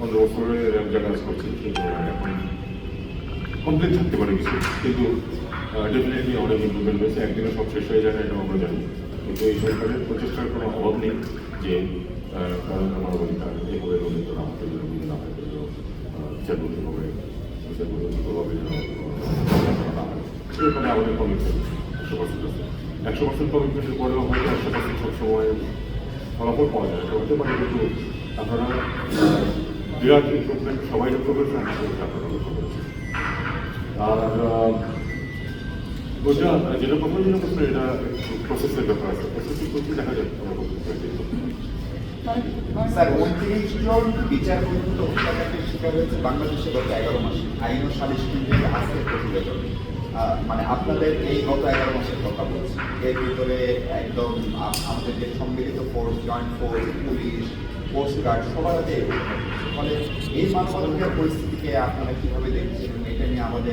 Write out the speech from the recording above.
পনেরো বছরে র্যাবজা কাজ করছে কিন্তু এখন কমপ্লেন থাকতে পারে কিছু। কিন্তু ডেফিনেটলি অনেক ইম্প্রুভমেন্ট হয়েছে একদিনে সব শেষ হয়ে যায় না এটা আমরা জানি। কিন্তু এই সরকারের প্রচেষ্টার কোনো অভাব নেই যে কারণ আমার অধিকার এইভাবে হতে লঙ্ঘিত না যেন আহ, না এরকম আমাদের কমিটমেন্ট একশো পার্সেন্ট একশো পার্সেন্ট কমিটমেন্টের পরেও হয়তো একশো পার্সেন্ট সবসময় ফলাফল পাওয়া যায় হতে পারে কিন্তু আপনারা বিরাট সবাই লক্ষ্য লক্ষ্য করেছেন আর যেটা প্রথম যেটা প্রশ্ন এটা প্রসেসের ব্যাপার আছে। প্রসেসিং করতে দেখা করতে স্যার গত এগারো আইন ও মানে আপনাদের এই গত এগারো মাসের কথা বলছি। এর ভিতরে একদম আমাদের যে সম্মিলিত force joint force police coast guard সবার এগুলো ফলে এই মানবাধিকার পরিস্থিতিকে আপনারা কীভাবে দেখছেন? এটা নিয়ে আমাদের